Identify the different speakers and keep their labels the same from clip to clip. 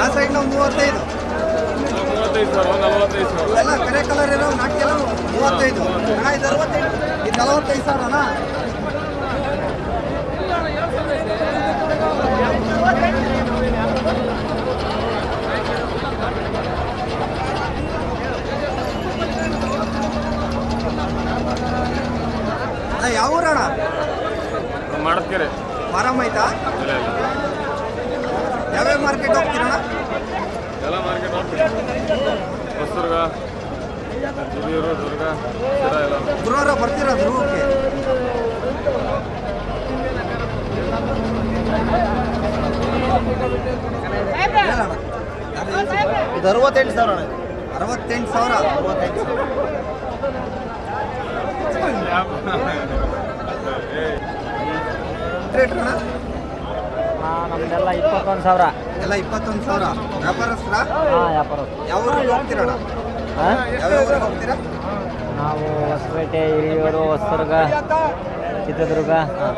Speaker 1: ಯಾವ ಸೈಡ್ ನಾವು ಮೂವತ್ತೈದು? ಎಲ್ಲ ಕರೆ ಕಲರ್ ಇರೋ ನಾಟಿ ಎಲ್ಲ ಮೂವತ್ತೈದು. ಅಣ್ಣ ಇದು ಅರವತ್ತೈದು ಇದು ನಲವತ್ತೈದು ಸಾವಿರ ಅಣ್ಣ. ಯಾವ ಊರಣ್ಣ?
Speaker 2: ಮಾಡತ್ಕೆರೆ ಇಲ್ಲ
Speaker 1: ಯಾವ್ಯಾವ ಮಾರ್ಕೆಟ್ ಹೋಗ್ತೀರಣ್ಣ
Speaker 2: ಎಲ್ಲ ಮಾರ್ಕೆಟ್ ಹೊಸದುರ್ಗ ಹಿರಿಯೂರು ದುರ್ಗ ಶಿರಾ ಎಲ್ಲ.
Speaker 1: ಗುರುವಾರ ಬರ್ತೀರಾ ಧ್ರುವಕ್ಕೆ.
Speaker 3: ಇದು ಅರವತ್ತೆಂಟು ಸಾವಿರ ಅಣ್ಣ.
Speaker 1: ಅರವತ್ತೆಂಟು ಸಾವಿರ? ರೇಟ್ ಅಣ್ಣ?
Speaker 3: ನಮ್ದೆಲ್ಲ ಇಪ್ಪತ್ತೊಂದು ಸಾವಿರ.
Speaker 1: ಎಲ್ಲ ಇಪ್ಪತ್ತೊಂದು ಸಾವಿರ. ವ್ಯಾಪಾರಸ್ತ್ರ
Speaker 3: ಹಾಂ ವ್ಯಾಪಾರ
Speaker 1: ಯಾವ ಊರಿಗೆ ಹೋಗ್ತೀರಣ್ಣ
Speaker 3: ಹಾಂ?
Speaker 1: ಯಾವ್ಯಾವ ಊರಿಗೆ ಹೋಗ್ತೀರಾ?
Speaker 3: ನಾವು ಹೊಸಪೇಟೆ ಹಿರಿಯೂರು ಹೊಸದುರ್ಗ ಚಿತ್ರದುರ್ಗ. ಹಾಂ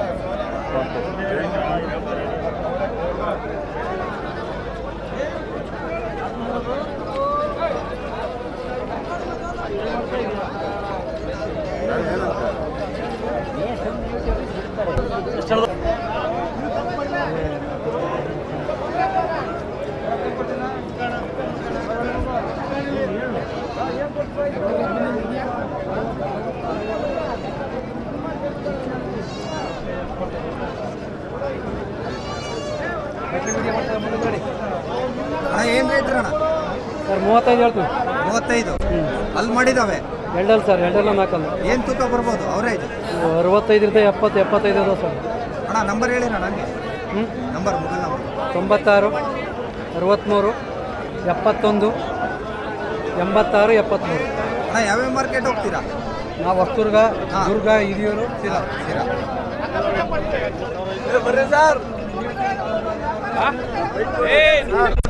Speaker 1: ಅಣ್ಣ ಏನು ರೇಟ್ ಅಣ್ಣ
Speaker 4: ಸರ್ ಮೂವತ್ತೈದು ಹೇಳ್ತೀವಿ.
Speaker 1: ಮೂವತ್ತೈದು? ಅಲ್ಲಿ ಮಾಡಿದಾವೆ
Speaker 4: ಎರಡಲ್ಲ ಸರ್ ಎರಡಲ್ಲ ನಾಲ್ಕಲ್ಲ
Speaker 1: ಏನು ತೂಕ ಬರ್ಬೋದು? ಅವರೇಜ್
Speaker 4: ಅರವತ್ತೈದರಿಂದ ಎಪ್ಪತ್ತು ಎಪ್ಪತ್ತೈದು ಅದಾವೆ ಸರ್.
Speaker 1: ಅಣ್ಣ ನಂಬರ್ ಹೇಳಿರ ನನಗೆ
Speaker 4: ಹ್ಞೂ
Speaker 1: ನಂಬರ್ ಮೊಬೈಲ್ ನಂಬರ್
Speaker 4: ತೊಂಬತ್ತಾರು ಅರವತ್ತ್ಮೂರು ಎಪ್ಪತ್ತೊಂದು ಎಂಬತ್ತಾರು ಎಪ್ಪತ್ತ್ಮೂರು
Speaker 1: ಅಣ್ಣ ಯಾವ್ಯಾವ ಮಾರ್ಕೆಟ್ ಹೋಗ್ತೀರಾ?
Speaker 4: ನಾವು ಹೊಸ್ತುರ್ಗ. ದುರ್ಗ ಹಿರಿಯೂರು
Speaker 1: ಸಿರಾ. ಸಿರಾ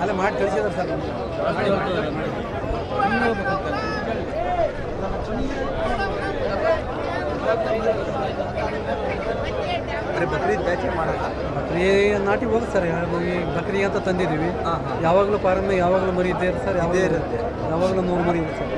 Speaker 4: ಅಲ್ಲೇ ಮಾಡಿ ಕಳಿಸಿದ್ರು ಸರ್.
Speaker 1: ಬರೀ ಬಕ್ರೀದ್ ಬ್ಯಾಚೆ ಮಾಡಲ್ಲ?
Speaker 4: ಬಕ್ರಿ ನಾಟಿ ಹೋಗುತ್ತೆ ಸರ್ ಈ ಬಕ್ರಿ ಅಂತ ತಂದಿದ್ದೀವಿ. ಯಾವಾಗಲೂ ಪಾರಮ್ಮ ಯಾವಾಗಲೂ ಮರಿ ಇದ್ದೇ ಇರುತ್ತೆ ಸರ್ ಯಾವುದೇ
Speaker 1: ಇರುತ್ತೆ.
Speaker 4: ಯಾವಾಗಲೂ ನೂರು ಮರಿ ಇರುತ್ತೆ ಸರ್.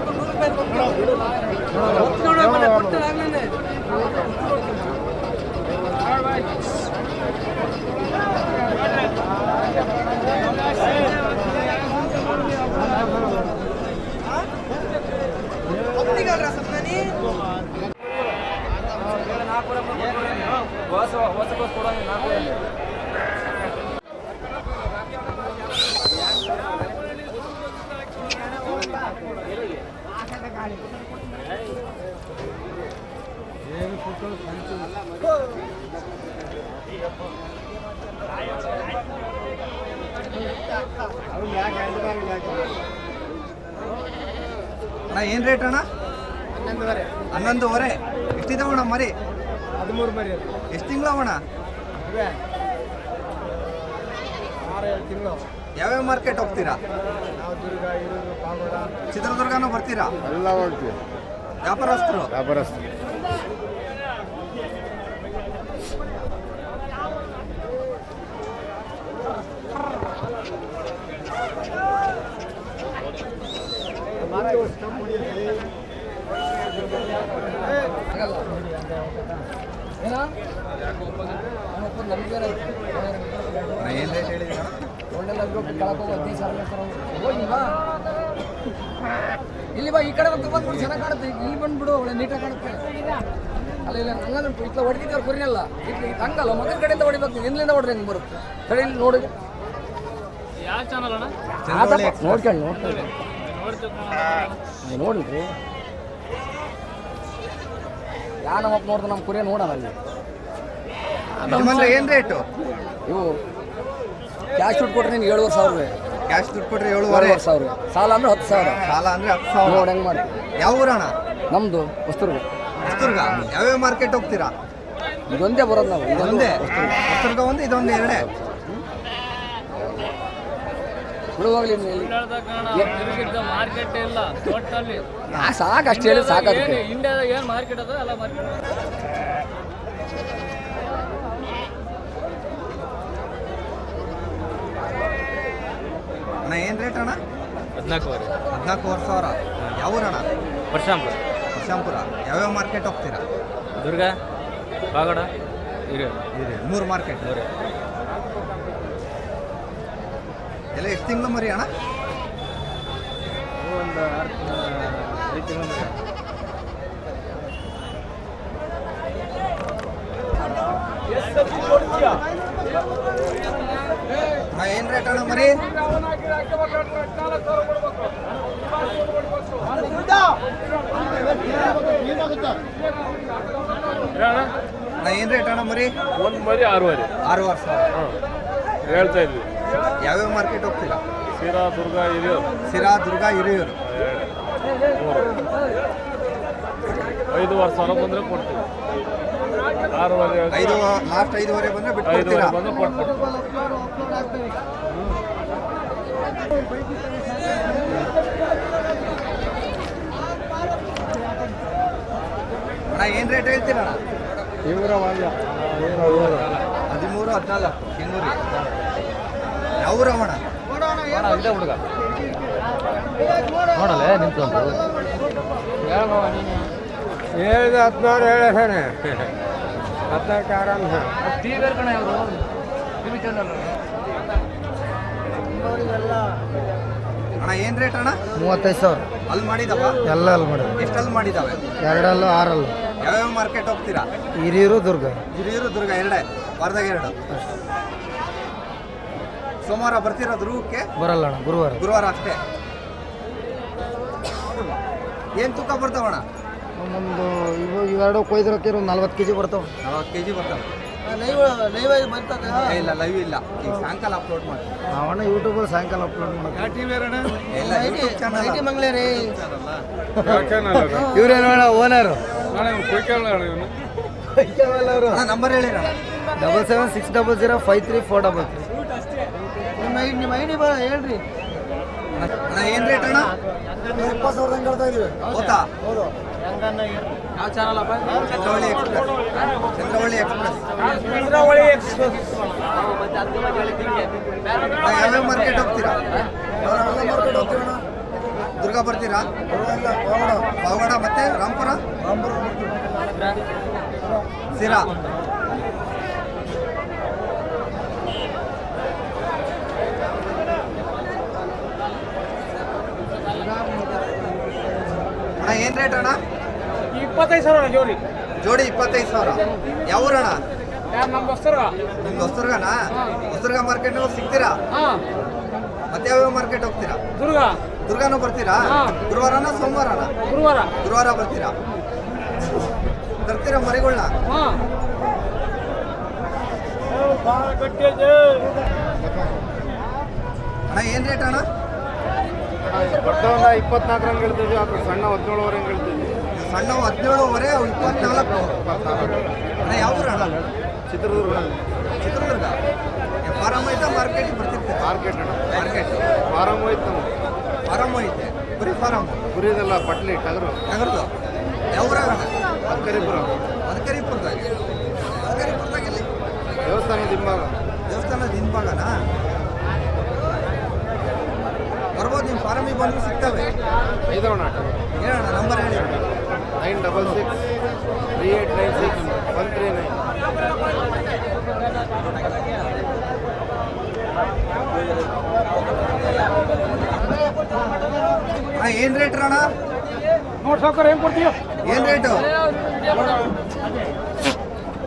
Speaker 3: ಬೆಲೆ ಕೊಡು ಉದ್ಯೋಗ ವ್ಯಾಪಾರ ಬೇಡ
Speaker 1: ಅಣ್ಣ ಏನು ರೇಟ್ ಅಣ್ಣ? ಹನ್ನೊಂದುವರೆ. ಎಷ್ಟಿದಾವಣ್ಣ ಮರಿ?
Speaker 4: ಹದಿಮೂರು ಮರಿ
Speaker 1: ಎಷ್ಟು ತಿಂಗಳು ಅಣ್ಣ? ತಿಂಗಳು ಯಾವ್ಯಾವ ಮಾರ್ಕೆಟ್ ಹೋಗ್ತೀರಾ? ಚಿತ್ರದುರ್ಗನೂ ಬರ್ತೀರಾ?
Speaker 5: ಎಲ್ಲ ಹೋಗ್ತೀವಿ.
Speaker 1: ವ್ಯಾಪಾರಸ್ಥರು?
Speaker 5: ವ್ಯಾಪಾರಸ್ಥ
Speaker 1: ಏನು ರೇಟ್ ಹೇಳಿದ್ದೀರಾ
Speaker 6: ಇಲ್ಲಿ ಬಾ ಈ ಕಡೆ ಬಂದು ಬಂದ್ಬಿಡು ಚೆನ್ನಾಗಿ ಕಾಣುತ್ತೆ. ಇಲ್ಲಿ ಬಂದ್ಬಿಡು ಒಳ್ಳೆ ನೀಟಾಗಿ ಕಾಣುತ್ತೆ. ಅಲ್ಲ ಇಲ್ಲ ಹಂಗಲ್ಲ ಇಟ್ಲ ಹೊಡೆದಿದ್ದೇವ್ರು ಕುರಿನಲ್ಲ? ಇಲ್ಲಿ ಹಂಗಲ್ಲ ಮಗನ ಕಡೆಯಿಂದ ಹೊಡಿಬೇಕು ಎಲ್ಲಿಂದ ಹೊಡ್ರಿ ಹೆಂಗ್ ಬರುತ್ತೆ? ಕಡೆ ಇಲ್ಲಿ ನೋಡಿ. ನೋಡ್ಕೊಂಡು ನೋಡ್ಕೊಂಡು ನೋಡಿಲ್ರಿ ಯಾ ನಮ್ಮಪ್ಪ ನೋಡ್ದೆ ನಮ್ಮ ಕುರಿಯ ನೋಡೋಣ ಅಲ್ಲಿ.
Speaker 1: ಏನು ರೇಟು?
Speaker 6: ಇವು ಕ್ಯಾಶ್ ದುಡ್ಡು ಕೊಟ್ರೆ ನಿನ್ಗೆ ಏಳುವರೆ ಸಾವಿರ
Speaker 1: ಕ್ಯಾಶ್ ದುಡ್ಡು ಕೊಟ್ರೆ ಏಳುವರೆ?
Speaker 6: ಸಾವಿರ. ಸಾಲ ಅಂದ್ರೆ ಹತ್ತು ಸಾವಿರ.
Speaker 1: ಸಾಲ ಅಂದ್ರೆ ಹತ್ತು ಸಾವಿರ.
Speaker 6: ನೋಡಿ ಹೆಂಗೆ ಮಾಡಿ.
Speaker 1: ಯಾವ ಊರಣ
Speaker 6: ನಮ್ಮದು ವಸ್ತುರ್ಗ
Speaker 1: ಹೊಸ್ತುರ್ಗ ಯಾವ್ಯಾವ ಮಾರ್ಕೆಟ್ ಹೋಗ್ತೀರಾ?
Speaker 6: ಇದೊಂದೇ ಬರೋದು ನಾವು. ಇದೊಂದೇ
Speaker 1: ಹೊಸ್ತುರ್ಗ ಒಂದು ಇದೊಂದು ಎರಡೇ?
Speaker 6: ಬಿಡುವಾಗಲಿ
Speaker 7: ಮಾರ್ಕೆಟ್ ಇಲ್ಲ
Speaker 6: ಸಾಕು ಅಷ್ಟು ಹೇಳಿ ಸಾಕಾಗುತ್ತೆ.
Speaker 7: ಇಂಡಿಯಾದಾಗ ಏನು ಮಾರ್ಕೆಟ್ ಅದ ಎಲ್ಲ ಮಾರ್ಕೆಟ್
Speaker 1: ಅಣ್ಣ ಏನು ರೇಟ್ ಅಣ್ಣ?
Speaker 2: ಹದಿನಾಲ್ಕುವರೆ.
Speaker 1: ಹದಿನಾಲ್ಕುವರೆ ಸಾವಿರ. ಯಾವ ಊರಣ
Speaker 2: ವರ್ಷಾಂಪುರ.
Speaker 1: ವರ್ಷಾಂಪುರ. ಯಾವ್ಯಾವ ಮಾರ್ಕೆಟ್ ಹೋಗ್ತೀರಾ?
Speaker 2: ದುರ್ಗ ಬಾಗಡ ಹಿರಿಯ
Speaker 1: ಮೂರು ಮಾರ್ಕೆಟ್ ಎಲ್ಲ ಎಷ್ಟು ತಿಂಗಳು ಮರಿ ಅಣ್ಣ?
Speaker 2: ಒಂದು ಐದು ತಿಂಗಳು
Speaker 1: ಅಣ್ಣ ಏನು ರೇಟ್ ಅಣ್ಣ ಮರಿ? ಏನು ರೇಟ್ ಅಣ್ಣ ಮರಿ?
Speaker 2: ಒಂದು ಮರಿ ಆರೂವರೆ.
Speaker 1: ಆರೂವರೆ ಸಾವಿರ.
Speaker 2: ಹೇಳ್ತಾ ಇದ್ವಿ.
Speaker 1: ಯಾವ್ಯಾವ ಮಾರ್ಕೆಟ್ ಹೋಗ್ತೀರಾ?
Speaker 2: ಸಿರಾ ದುರ್ಗ ಹಿರಿಯೂರು.
Speaker 1: ಸಿರಾ ದುರ್ಗ ಹಿರಿಯೂರು.
Speaker 2: ಐದುವರೆ ಸಾವಿರ ಬಂದರೆ ಕೊಡ್ತೀವಿ. ಆರೂವರೆ
Speaker 1: ಐದು ಲಾಸ್ಟ್ ಐದುವರೆ ಬಂದ್ರೆ ಬಿಟ್ಟು
Speaker 2: ಐದುವರೆ
Speaker 1: ಕೊಡ್ತೀರಾ
Speaker 2: ಬಂದು ಕೊಟ್ಬಿಡ್ತೀವಿ
Speaker 1: ಅಣ್ಣ ಏನು ರೇಟ್ ಹೇಳ್ತೀರಣ್ಣ?
Speaker 5: ಇವರ
Speaker 1: ಹದಿಮೂರು ಹದಿನಾಲ್ಕು ಹಿಂಗೂರಿ ಯಾವ ಊರವಣ
Speaker 2: ಇದೆ ಹುಡುಗ.
Speaker 6: ನೋಡಲ್ಲ ನಿಂತು
Speaker 5: ಏಳು ಹದಿನಾರು ಹೇಳ ಹೇಳಿ ಹದಿನಾಲ್ಕು ಆರಾಮ
Speaker 6: ಟಿ ವಿ ಕಣ ಇವರು. ಟಿವಿ ಚಾನಲ್
Speaker 1: ಅಣ್ಣ ಏನು ರೇಟ್ ಅಣ್ಣ?
Speaker 5: ಮೂವತ್ತೈದು ಸಾವಿರ.
Speaker 1: ಅಲ್ಲಿ ಮಾಡಿದವ
Speaker 5: ಎಲ್ಲ ಅಲ್ಲಿ ಮಾಡಿ
Speaker 1: ಎಷ್ಟಲ್ಲಿ ಮಾಡಿದಾವೆ?
Speaker 5: ಎರಡಲ್ಲೂ ಆರಲ್ಲೂ.
Speaker 1: ಯಾವ್ಯಾವ ಮಾರ್ಕೆಟ್ ಹೋಗ್ತೀರಾ?
Speaker 5: ಹಿರಿಯೂರು ದುರ್ಗ.
Speaker 1: ಹಿರಿಯೂರು ದುರ್ಗ ಎರಡೇ. ವಾರದಾಗ ಎರಡು. ಸೋಮವಾರ ಬರ್ತೀರಾ ರೂಪಕ್ಕೆ
Speaker 5: ಬರಲ್ಲ ಅಣ್ಣ ಗುರುವಾರ.
Speaker 1: ಗುರುವಾರ ಅಷ್ಟೇ. ಏನು ತೂಕ ಬರ್ತಾವಣ್ಣ
Speaker 5: ಒಂದು ಇವು ಇವೆರಡು ಕೊಯ್ದಿರೋಕೆ ಒಂದು ನಲ್ವತ್ತು ಕೆ ಜಿ ಬರ್ತಾವೆ.
Speaker 1: ನಲವತ್ತು ಕೆ ಜಿ ಬರ್ತಾವೆ ಏ, ಇಲ್ಲ ಲೈವ್ ಇಲ್ಲ. ಈಗ ಸಾಯಂಕಾಲ ಅಪ್ಲೋಡ್ ಮಾಡಿ
Speaker 5: ನಾವಣ್ಣ ಯೂಟ್ಯೂಬಲ್ಲಿ ಸಾಯಂಕಾಲ ಅಪ್ಲೋಡ್ ಮಾಡೋದು
Speaker 1: ಎಲ್ಲ ಯೂಟ್ಯೂಬ್ ಚಾನಲ್
Speaker 5: ಅಣ್ಣ ಓನರು
Speaker 1: ನಂಬರ್ ಹೇಳಿ
Speaker 5: double seven six double zero five three four double three
Speaker 1: ಅಣ್ಣ ಏನು ರೇಟ್ ಅಣ್ಣ?
Speaker 5: ಇಪ್ಪತ್ತು ಸಾವಿರದ ಹೇಳ್ತಾ ಇದೀವಿ.
Speaker 1: ಗೊತ್ತಾ?
Speaker 6: ಯಾವ ಚಾನಲ್ ಅಪ್ಪ?
Speaker 1: ಚಂದ್ರವಳ್ಳಿ ಎಕ್ಸ್ಪ್ರೆಸ್ ಚಂದ್ರವಳ್ಳಿ ಎಕ್ಸ್ಪ್ರೆಸ್ ಅಣ್ಣ, ಯಾವ್ಯಾವ ಮಾರ್ಕೆಟ್ ಹೋಗ್ತೀರಾ? ದುರ್ಗ ಬರ್ತೀರಾ? ಪಾವಗಡ. ಮತ್ತೆ ರಾಂಪುರ ಸಿರಾ ಅಣ್ಣ ಏನ್ ರೇಟ್ ಅಣ್ಣ?
Speaker 7: ಇಪ್ಪತ್ತೈದು ಸಾವಿರ ಜೋಡಿ.
Speaker 1: ಜೋಡಿ ಇಪ್ಪತ್ತೈದು ಸಾವಿರ. ಯಾವ ಊರಣ್ಣ?
Speaker 7: ನಮ್ಮ ಹೊಸರ್ಗ.
Speaker 1: ನಿಮ್ದು ಹೊಸದುರ್ಗನ ಹೊಸದುರ್ಗ ಮಾರ್ಕೆಟ್ ಸಿಗ್ತೀರಾ?
Speaker 7: ಹಾಂ.
Speaker 1: ಮತ್ತೆ ಯಾವ್ಯಾವ ಮಾರ್ಕೆಟ್ ಹೋಗ್ತೀರಾ?
Speaker 7: ದುರ್ಗ.
Speaker 1: ದುರ್ಗಾನು ಬರ್ತೀರಾ. ಗುರುವಾರನ ಸೋಮವಾರನ?
Speaker 7: ಗುರುವಾರ.
Speaker 1: ಗುರುವಾರ ಬರ್ತೀರಾ? ತರ್ತೀರಾ ಮರಿಗಳನ್ನ
Speaker 7: ಹಾಂ.
Speaker 1: ಅಣ್ಣ ಏನ್ ರೇಟ್ ಅಣ್ಣ?
Speaker 5: ಬರ್ತಾವಲ್ಲ ಇಪ್ಪತ್ನಾಲ್ಕರಂಗೆ ಹೇಳ್ತೀವಿ ಅದು ಸಣ್ಣ ಹದಿನೇಳುವರೆಗೆ ಹೇಳ್ತೀವಿ
Speaker 1: ಸಣ್ಣ ಹದಿನೇಳುವರೆ ಅವು ಇಪ್ಪತ್ನಾಲ್ಕು. ಅಣ್ಣ ಯಾವ ಊರಣ್ಣ
Speaker 5: ಚಿತ್ರದುರ್ಗ.
Speaker 1: ಚಿತ್ರದುರ್ಗ. ಫಾರಮ್ ಐತೆ ಮಾರ್ಕೆಟಿಗೆ ಬರ್ತಿರ್ತೀವಿ
Speaker 5: ಮಾರ್ಕೆಟ್ ಅಣ್ಣ.
Speaker 1: ಮಾರ್ಕೆಟ್.
Speaker 5: ಫಾರಮ್ ಐತೆ ನಮ್ಮ
Speaker 1: ಫಾರಮ್ ಐತೆ ಬರೀ ಫಾರಮ್?
Speaker 5: ಕುರಿದೆಲ್ಲ ಪಟ್ಲಿ ಟಗರು.
Speaker 1: ಟಗರ್ದು? ಯಾವ ಊರಾಗಣ
Speaker 5: ಅಕ್ಕರಿಪುರ
Speaker 1: ಮದಕರಿಪುರದಾಗ ಇಲ್ಲಿ ದೇವಸ್ಥಾನ
Speaker 5: ದೇವಸ್ಥಾನದ ಹಿಂಭಾಗ
Speaker 1: ದೇವಸ್ಥಾನದ ಹಿಂಭಾಗನಾ ಬರ್ಬೋದು ನಿಮ್ಮ ಫಾರಮಿಗೆ ಬಂದು ಸಿಗ್ತವೆ.
Speaker 5: ಐದವಣ
Speaker 1: ಹೇಳೋಣ ನಂಬರ್ ಹೇಳಿ.
Speaker 5: Nine double six three eight nine six one three nine.
Speaker 1: ಅಣ್ಣ ಏನು ರೇಟ್ ಅಣ್ಣ
Speaker 7: ನೋಡಿ ಸಾವ್ಕಾರ ಏನ್ ಕೊಡ್ತೀವಿ
Speaker 1: ಏನು ರೇಟು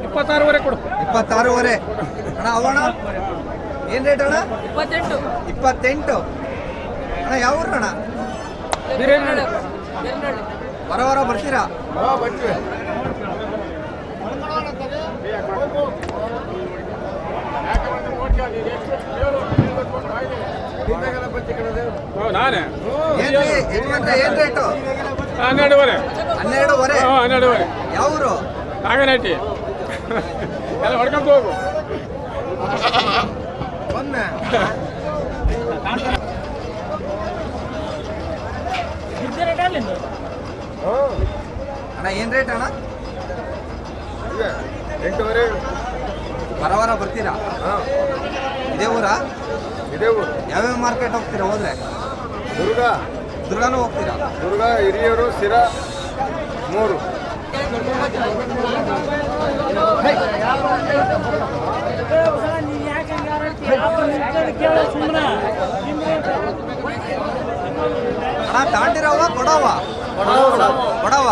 Speaker 7: ಇಪ್ಪತ್ತಾರೂವರೆ ಕೊಡು.
Speaker 1: ಇಪ್ಪತ್ತಾರೂವರೆ. ಅಣ್ಣ ಅವಣ ಏನು ರೇಟ್ ಅಣ್ಣ?
Speaker 6: ಇಪ್ಪತ್ತೆಂಟು.
Speaker 1: ಇಪ್ಪತ್ತೆಂಟು. ಅಣ್ಣ ಯಾವ ಊರು ಅಣ್ಣ
Speaker 7: ಬಿರಿಯಾನಿ
Speaker 1: ವರ ವರ ಬರ್ತೀರಾ?
Speaker 5: ಹಾಂ ಬರ್ತೀವಿ.
Speaker 2: ನಾನೇ.
Speaker 1: ಏನು ರೇಟು
Speaker 2: ಹನ್ನೆರಡುವರೆ.
Speaker 1: ಹನ್ನೆರಡೂವರೆ?
Speaker 2: ಹಾಂ ಹನ್ನೆರಡುವರೆ.
Speaker 1: ಯಾವ ಊರು?
Speaker 2: ನಾಗನಟ್ಟಿ ಎಲ್ಲ ಹೊಡ್ಕೊಂತ ಹೋಗು.
Speaker 1: ಅಣ್ಣ ಏನು ರೇಟ್ ಅಣ್ಣ?
Speaker 5: ಎಂಟೂವರೆ.
Speaker 1: ವರ ಬರ್ತೀರಾ?
Speaker 5: ಹಾಂ.
Speaker 1: ಇದೇ ಊರಾ?
Speaker 5: ಇದೇ ಊರು.
Speaker 1: ಯಾವ್ಯಾವ ಮಾರ್ಕೆಟ್ ಹೋಗ್ತೀರಾ ಹೋದ್ರೆ?
Speaker 5: ದುರ್ಗ.
Speaker 1: ದುರ್ಗಾನು ಹೋಗ್ತೀರಾ?
Speaker 5: ದುರ್ಗ ಹಿರಿಯೂರು ಸಿರಾ ಮೂರು.
Speaker 1: ಅಣ್ಣ ತಗೊಂಡಿರೋವ ಕೊಡವ ಕೊಡವ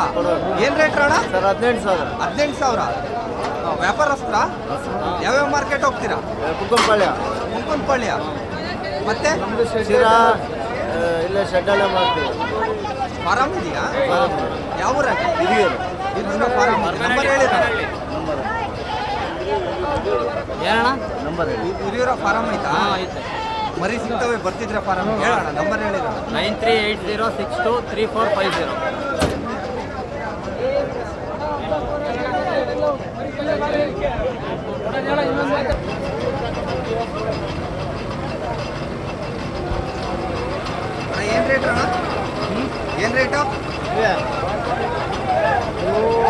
Speaker 1: ಏನ್ ರೇಟ್ ಅಣ್ಣ
Speaker 5: ಸರ್ ಹದಿನೆಂಟು ಸಾವಿರ.
Speaker 1: ಹದಿನೆಂಟು ಸಾವಿರ. ವ್ಯಾಪಾರಸ್ತ್ರ ಯಾವ್ಯಾವ ಮಾರ್ಕೆಟ್ ಹೋಗ್ತೀರಾ?
Speaker 5: ಕುಕ್ಕಂಪಾಳ್ಯ
Speaker 1: ಮುಂಕುಂದಪಳ್ಳಿಯ ಮತ್ತೆ?
Speaker 5: ಶಿರಾ ಇಲ್ಲೇ ಶೆಡ್ಡಲ್ಲೇ ಮಾಡ್ತೀವಿ
Speaker 1: ಫಾರಮ್ ಇದೆಯಾ? ಯಾವ ಊರ
Speaker 5: ಹಿರಿಯರು.
Speaker 1: ಇದು ಫಾರಮ್ ನಂಬರ್ ಹೇಳಿದ
Speaker 3: ಏನಣ್ಣ? ನಂಬರ್
Speaker 1: ಹಿರಿಯರ ಫಾರಮ್ ಐತಾ. ಮರಿ ಸಿಗ್ತವೆ ಬರ್ತಿದ್ರೆ ಫಾರಂ ಹೇಳೋಣ ನಂಬರ್ ಹೇಳಿದ್ರು
Speaker 3: nine three eight zero six two three four five zero.
Speaker 1: ಏನು ರೇಟ್ ಅಣ್ಣ? ಏನು ರೇಟು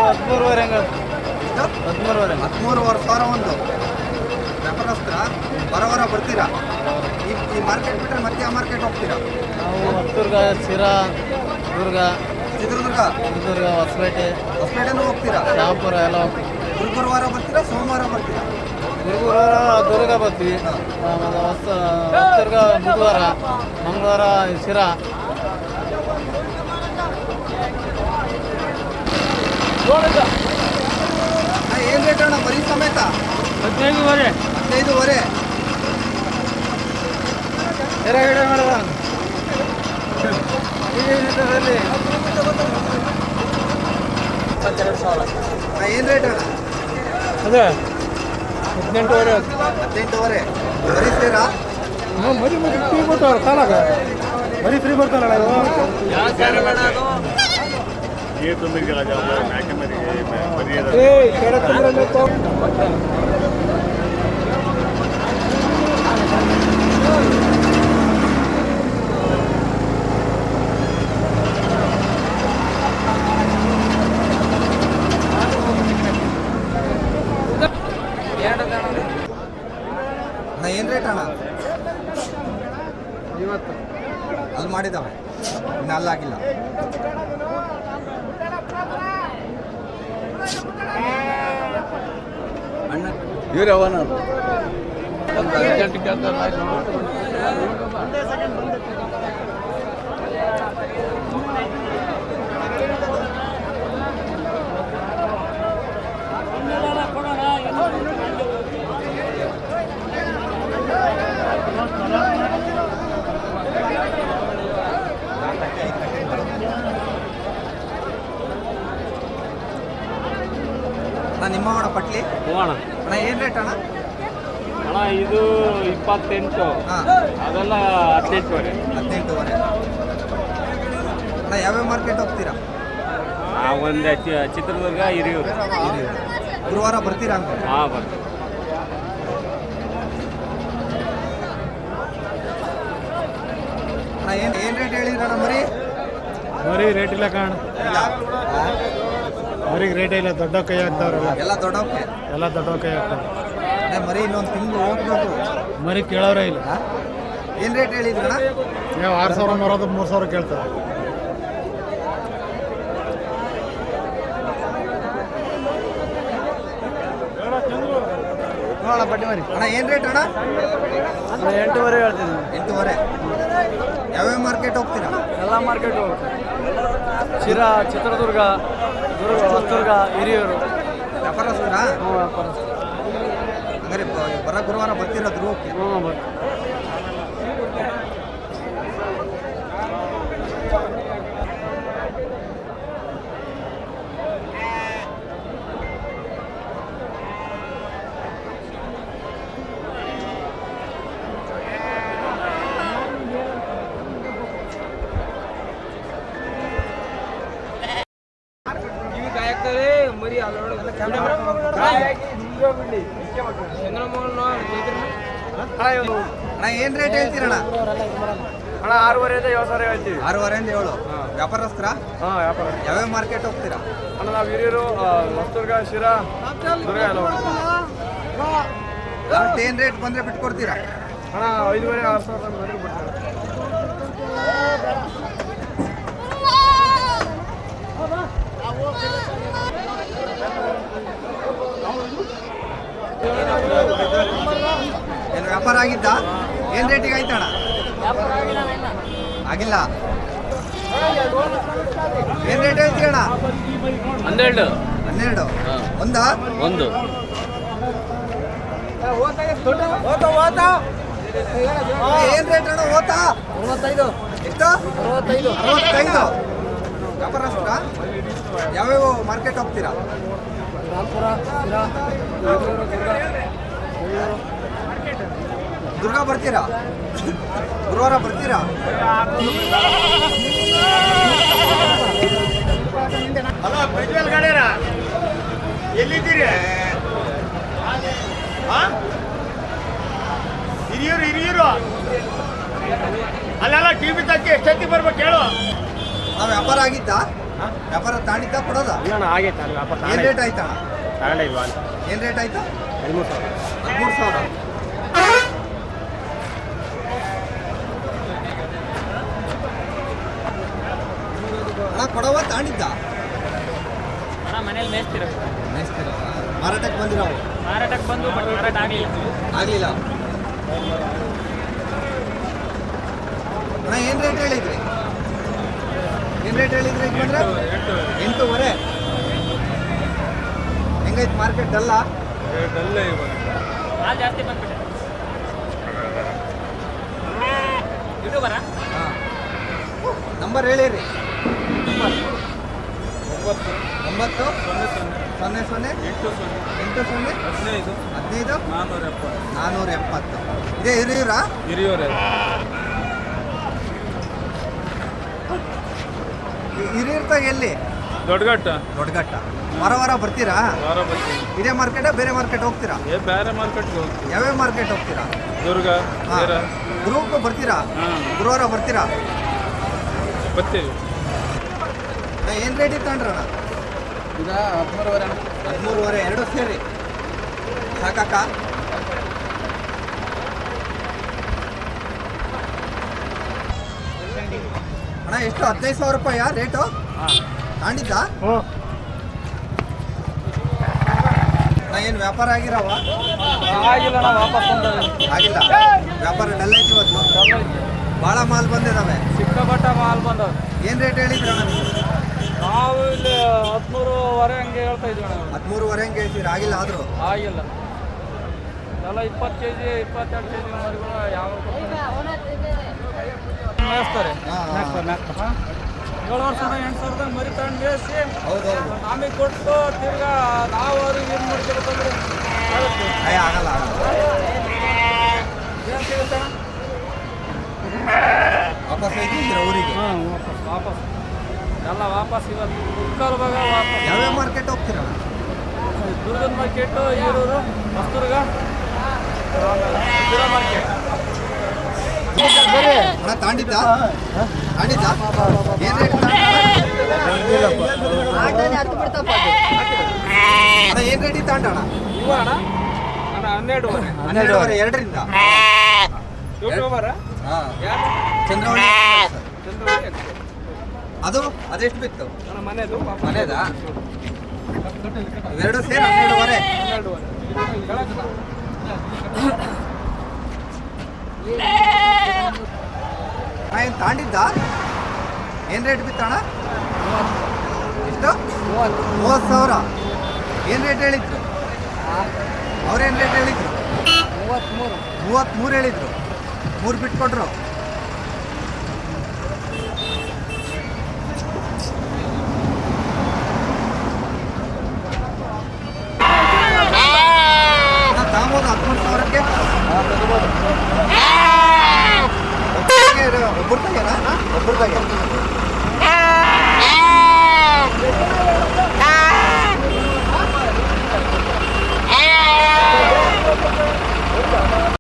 Speaker 5: ಹದಿಮೂರುವರೆ ಹದಿಮೂರುವರೆ
Speaker 1: ಹದಿಮೂರುವರೆ ಸಾವಿರ ಒಂದು. ವ್ಯಾಪಾರಸ್ತ್ರ ವಾರ ಬರ್ತೀರಾ? ಮಾರ್ಕೆಟ್ ಬಿಟ್ಟರೆ ಮತ್ತೆ ಯಾವ ಮಾರ್ಕೆಟ್ ಹೋಗ್ತೀರಾ?
Speaker 5: ನಾವು ಹತ್ತುರ್ಗ ಸಿರಾ ದುರ್ಗ.
Speaker 1: ಚಿತ್ರದುರ್ಗ?
Speaker 5: ಚಿತ್ರದುರ್ಗ ಹೊಸಪೇಟೆ.
Speaker 1: ಹೊಸಪೇಟೆನೂ ಹೋಗ್ತೀರಾ?
Speaker 5: ಶಾಪುರ ಎಲ್ಲ ಹೋಗ್ತೀವಿ.
Speaker 1: ಗುರುವಾರ ಬರ್ತೀರಾ ಸೋಮವಾರ ಬರ್ತೀರಾ?
Speaker 5: ಗುರುವಾರ ದುರ್ಗ ಬರ್ತೀವಿ. ಹೊಸ ಹೊಸದುರ್ಗ ಬುಧವಾರ ಮಂಗಳವಾರ ಸಿರಾ
Speaker 1: ಏನು ರೇಟ್ ಅಣ್ಣ ಮರಿ ಸಮೇತ
Speaker 7: ಹದಿನೈದುವರೆ
Speaker 1: ಹದಿನೈದುವರೆ
Speaker 5: ಹೊರಗಡೆ ಮಾಡುವ
Speaker 1: ಏನು ರೇಟ್
Speaker 7: ಅದೇ ಹದಿನೆಂಟುವರೆ
Speaker 1: ಹದಿನೆಂಟುವರೆ ಬರೀತೀರಾ ಹ್ಞೂ
Speaker 7: ಮರಿ ಮರಿ ಫ್ರೀ ಬರ್ತಾವ ಸಾಲಾಗ ಮರಿ ಫ್ರೀ
Speaker 2: ಬರ್ತಾವಲ್ಲ ಏ ತೊಂದರೆ
Speaker 7: ಏ ಕೆಡ ತೊಂದರೆ
Speaker 1: ಅಣ್ಣ ನಿಮ್ಮ ಅಣ್ಣ ಪಟ್ಲಿ?
Speaker 2: ಹೋಗೋಣ
Speaker 1: ಏನು ರೇಟ್ ಅಣ್ಣ?
Speaker 2: ಅಣ್ಣ ಇದು ಇಪ್ಪತ್ತೆಂಟು.
Speaker 1: ಹಾಂ.
Speaker 2: ಅದೆಲ್ಲ ಹದಿನೆಂಟುವರೆ.
Speaker 1: ಹದಿನೆಂಟುವರೆ. ಅಣ್ಣ ಯಾವ್ಯಾವ ಮಾರ್ಕೆಟ್ ಹೋಗ್ತೀರಾ?
Speaker 2: ಒಂದು ಚಿತ್ರದುರ್ಗ ಹಿರಿಯೂರು.
Speaker 1: ಗುರುವಾರ ಬರ್ತೀರಾ ಅಂತ
Speaker 2: ಹಾಂ ಬರ್ತೀನಿ.
Speaker 1: ಅಣ್ಣ ಏನು ಏನು ರೇಟ್ ಹೇಳಿರಣ್ಣ ಮರಿ?
Speaker 7: ಮರಿ ರೇಟ್ ಇಲ್ಲ ಕಾಣ ಬರೀಗೆ ರೇಟ್ ಇಲ್ಲ ದೊಡ್ಡ ಕೈ ಹಾಕ್ತಾವ್ರಲ್ಲ
Speaker 1: ಎಲ್ಲ ದೊಡ್ಡವಕ್ಕೆ
Speaker 7: ಎಲ್ಲ ದೊಡ್ಡ ಕೈ ಹಾಕ್ತಾವ್ರೆ.
Speaker 1: ಅದೇ ಮರಿ ಇನ್ನೊಂದು ತಿಂಗಳು ಹೋಗ್ಬೇಕು
Speaker 7: ಮರಿ ಕೇಳೋರೇ ಇಲ್ಲ.
Speaker 1: ಏನು ರೇಟ್ ಹೇಳಿದ್ರಣ್ಣ
Speaker 7: ನೀವು ಆರು ಸಾವಿರ ಮರೋದು ಮೂರು ಸಾವಿರ ಕೇಳ್ತಾರೆ.
Speaker 4: ನೋಡೋಣ ಬಡ್ಡಿ ಮರಿ.
Speaker 1: ಅಣ್ಣ ಏನು ರೇಟ್ ಅಣ್ಣ?
Speaker 4: ಎಂಟೂವರೆ ಹೇಳ್ತೀನಿ.
Speaker 1: ಎಂಟೂವರೆ. ಯಾವ್ಯಾವ ಮಾರ್ಕೆಟ್ ಹೋಗ್ತೀರಾ?
Speaker 4: ಎಲ್ಲ ಮಾರ್ಕೆಟು ಶಿರಾ ಚಿತ್ರದುರ್ಗ ದುರ್ಗ ಹೊಸದುರ್ಗ ಹಿರಿಯೂರು.
Speaker 1: ವ್ಯಾಪಾರಸ್ಥರಾ?
Speaker 4: ಹ್ಞೂ ವ್ಯಾಪಾರಸ್ಥರು.
Speaker 1: ಹಂಗಾರೆ ಬರೋ ಗುರುವಾರ ಬರ್ತೀರಾ ಧ್ರುವಕ್ಕೆ
Speaker 4: ಹ್ಞೂ ಬರ್ತೀವಿ
Speaker 1: ಅಣ್ಣ ಏನು ರೇಟ್ ಹೇಳ್ತೀರಣ್ಣ?
Speaker 4: ಅಣ್ಣ ಆರೂವರೆ ಏಳು ಸಾವಿರ ಹೇಳ್ತೀವಿ.
Speaker 1: ಆರೂವರೆಯಿಂದ ಏಳು? ವ್ಯಾಪಾರಸ್ತ್ರ
Speaker 4: ಹಾಂ ವ್ಯಾಪಾರ
Speaker 1: ಯಾವ್ಯಾವ ಮಾರ್ಕೆಟ್ ಹೋಗ್ತೀರಾ?
Speaker 4: ಅಣ್ಣ ನಾವು ಹಿರಿಯರು ಹೊಸದುರ್ಗ ಶಿರಾ ದುರ್ಗ ಎಲ್ಲ
Speaker 1: ಲಾಸ್ಟ್ ಏನು ರೇಟ್ ಬಂದರೆ ಬಿಟ್ಕೊಡ್ತೀರಾ?
Speaker 4: ಅಣ್ಣ ಐದುವರೆ ಆರು ಸಾವಿರ ಬಂದ್ರೆ ಬಿಡ್ತಾರೆ
Speaker 1: ವ್ಯಾಪಾರ ಆಗಿದ್ದ? ಏನು ರೇಟಿಗೆ ಆಯ್ತಣ ಆಗಿಲ್ಲ. ಏನು ರೇಟ್ ಹೇಳ್ತೀರಣ್ಣ
Speaker 3: ಹನ್ನೆರಡು.
Speaker 1: ಹನ್ನೆರಡು. ಒಂದ?
Speaker 3: ಒಂದು.
Speaker 1: ಏನು ರೇಟ್ ಅಣ್ಣ ಓತಾ
Speaker 6: ಮೂವತ್ತೈದು.
Speaker 1: ಎಷ್ಟು?
Speaker 6: ಅರವತ್ತೈದು
Speaker 1: ಅರವತ್ತೈದು ವ್ಯಾಪಾರಸ್ಥ ಯಾವ್ಯಾವ ಮಾರ್ಕೆಟ್ ಹೋಗ್ತೀರಾ?
Speaker 6: ರಾಮ್ಪುರ ಶಿರಾ ಬೆಂಗಳೂರು ದುರ್ಗ ಬೆಂಗಳೂರು
Speaker 1: ದುರ್ಗ ಬರ್ತೀರಾ? ಗುರುವಾರ ಬರ್ತೀರಾ?
Speaker 5: ಹಲೋ ಪ್ರಜ್ವಲ್ ಗಡೇರ ಎಲ್ಲಿದ್ದೀರಿ? ಹಿರಿಯೂರು ಹಿರಿಯೂರು? ಅಲ್ಲೆಲ್ಲ ಟಿ ವಿ ತಕ್ಕಿ ಎಷ್ಟೊತ್ತಿಗೆ ಬರ್ಬೇಕು ಹೇಳು.
Speaker 1: ಆ ವ್ಯಾಪಾರ ಆಗಿದ್ದ ವ್ಯಾಪಾರ ತಾಂಡಿದ್ದ ಕೊಡೋದ?
Speaker 7: ಇಲ್ಲ ಆಗೈತೆ ವ್ಯಾಪಾರ
Speaker 1: ಏನು ರೇಟ್ ಆಯ್ತಾ
Speaker 7: ಏನ್
Speaker 1: ಏನು ರೇಟ್ ಆಯ್ತಾ?
Speaker 7: ಹದಿಮೂರು ಸಾವಿರ.
Speaker 1: ಹದಿಮೂರು ಸಾವಿರ. ಕೊಡವ
Speaker 3: ಅಣ್ಣ ಮನೇಲಿ ಮೇಯ್ಸ್ತಿರ
Speaker 1: ಮಾರಾಟಕ್ಕೆ ಬಂದಿರೋ
Speaker 3: ಮಾರಾಟಕ್ಕೆ ಬಂದು ಬಟ್ ಮಾರಾಟ ಆಗಲಿಲ್ಲ.
Speaker 1: ಆಗಲಿಲ್ಲ. ಅಣ್ಣ ಏನು ರೇಟ್ ಹೇಳಿದ್ರಿ? ಏನು ರೇಟ್ ಹೇಳಿದ್ರಿ ಈಗ ಬಂದ್ರೆ? ಎಂಟೂವರೆ. ಹೆಂಗೈತೆ ಮಾರ್ಕೆಟ್ ಅಲ್ಲ
Speaker 3: ಹಾಲು ಜಾಸ್ತಿ ಬಂದ್ಬಿಟ್ಟೆ. ಹಾಂ.
Speaker 1: ನಂಬರ್ ಹೇಳಿರಿ. ಒಂಬತ್ತು? ಸೊನ್ನೆ ಸೊನ್ನೆ. ಎಂಟು ಸೊನ್ನೆ. ಹದಿನೈದು. ನಾನ್ನೂರ ಎಪ್ಪತ್ತು. ಇದೇ ಹಿರಿಯೂರಾ?
Speaker 4: ಹಿರಿಯೂರೇ.
Speaker 1: ಹಿರಿಯೂರ್ದಾಗ ಎಲ್ಲಿ?
Speaker 4: ದೊಡ್ಡಘಟ್ಟ.
Speaker 1: ದೊಡ್ಡಘಟ್ಟ. ವಾರ ವಾರ ಬರ್ತೀರಾ?
Speaker 4: ವಾರ ಬರ್ತೀನಿ.
Speaker 1: ಇದೇ ಮಾರ್ಕೆಟ ಬೇರೆ ಮಾರ್ಕೆಟ್ ಹೋಗ್ತೀರಾ?
Speaker 4: ಏ ಬೇರೆ ಮಾರ್ಕೆಟ್ಗೆ
Speaker 1: ಯಾವ್ಯಾವ ಮಾರ್ಕೆಟ್ ಹೋಗ್ತೀರಾ?
Speaker 4: ದುರ್ಗ
Speaker 1: ಹಾಂ. ಗ್ರೂಪ್ ಬರ್ತೀರಾ? ಗುರುವಾರ ಬರ್ತೀರಾ?
Speaker 4: ಬರ್ತೀವಿ.
Speaker 1: ಏನು ರೇಟ್ ತಗೊಂಡ್ರಣ
Speaker 6: ಈಗ ಹದಿಮೂರುವರೆ
Speaker 1: ಹದಿಮೂರುವರೆ ಎರಡು ಸೇರಿ. ಸಾಕಕ್ಕ? ಅಣ್ಣ ಎಷ್ಟು? ಹದಿನೈದು ಸಾವಿರ ರೂಪಾಯಾ ರೇಟು ಅಣ್ಣ ಏನು ವ್ಯಾಪಾರ ಆಗಿರವ?
Speaker 4: ಆಗಿಲ್ಲ ವಾಪಸ್
Speaker 1: ಆಗಿಲ್ಲ. ವ್ಯಾಪಾರ ಡಲ್ ಐತಿ ಇವತ್ತು? ಭಾಳ ಮಾಲ್ ಬಂದಿದ್ದಾವೆ
Speaker 4: ಸಿಕ್ಕಾಪಟ್ಟ ಮಾಲ್ ಬಂದವ.
Speaker 1: ಏನು ರೇಟ್ ಹೇಳಿದ್ರಣ್ಣ ನೀವು?
Speaker 4: ನಾವು ಇಲ್ಲಿ ಹದಿಮೂರುವರೆ ಹಂಗೆ ಹೇಳ್ತಾ ಇದ್ದೀವಿ ನಾವು
Speaker 1: ಹದಿಮೂರುವರೆ ಹಂಗೆ ಹೇಳ್ತೀರಿ ಆಗಿಲ್ಲ ಆದರೂ?
Speaker 4: ಆಗಿಲ್ಲ. ಎಲ್ಲ ಇಪ್ಪತ್ತು ಕೆ ಜಿ ಇಪ್ಪತ್ತೆರಡು ಕೆ ಜಿ ಮರಿಗಳು ಯಾವ ಮೇಯಿಸ್ತಾರೆ. ಏಳು ವರ್ಷದ ಎಂಟು ಸಾವಿರದ ಮರಿ ತಗೊಂಡು
Speaker 1: ಹೌದೌದು.
Speaker 4: ನಮಗೆ ಕೊಟ್ಟು ತಿರ್ಗಾ ನಾವು ಅವ್ರಿಗೆ ಏನು
Speaker 1: ಅಯ್ಯ ಆಗಲ್ಲ
Speaker 4: ಏನು ಸಿಗುತ್ತೆ
Speaker 1: ವಾಪಸ್ ಹೋಗ್ತಿದ್ದೀರ ಊರಿಗೆ?
Speaker 4: ಹಾಂ ವಾಪಸ್. ವಾಪಸ್. ಎಲ್ಲ ವಾಪಸ್ ಇವತ್ತು ಮುಕ್ಕಾಲು ಭಾಗ ವಾಪಸ್.
Speaker 1: ಯಾವ್ಯಾವ ಮಾರ್ಕೆಟ್ ಹೋಗ್ತೀರಾ?
Speaker 4: ದುರ್ಗದ ಮಾರ್ಕೆಟು ಈರೂರು ಹೊಸದುರ್ಗ ಶಿರಾ ಮಾರ್ಕೆಟ್
Speaker 1: ಅಣ್ಣ ತಾಂಡಿದ್ದ? ತಾಂಡಿದ್ದ? ಏನು ರೇಟ್ ಅಣ್ಣ? ಏನು ರೆಡಿ ತಾಂಡಣ
Speaker 4: ಇವ ಅಣ್ಣ? ಅಣ್ಣ ಹನ್ನೆರಡುವರೆ
Speaker 1: ಹನ್ನೆರಡುವರೆ ಎರಡರಿಂದ.
Speaker 4: ಯೂಟ್ಯೂಬರ ಯಾರು?
Speaker 1: ಚಂದ್ರವಳ್ಳಿ. ಅದು? ಅದೆಷ್ಟು ಬಿತ್ತು?
Speaker 4: ಅಣ್ಣ ಮನೆದು
Speaker 1: ಇವೆರಡು ಸೇರಿ ಹನ್ನೆರಡುವರೆ. ಏನು ತಾಂಡಿದ್ದ? ಏನು ರೇಟ್ ಬಿತ್ತಣ್ಣ ಎಷ್ಟು? ಮೂವತ್ತು ಸಾವಿರ. ಏನು ರೇಟ್ ಹೇಳಿದ್ರು? ಅವ್ರೇನು ರೇಟ್ ಹೇಳಿದ್ರು?
Speaker 6: ಮೂವತ್ತ್ಮೂರು
Speaker 1: ಮೂವತ್ತ್ಮೂರು ಹೇಳಿದ್ರು. ಮೂರು ಬಿಟ್ಕೊಟ್ರು. ¿Qué? Ah, pero bueno. ¿Oporta ya, no? ¿Oporta ya? Ah! Ah!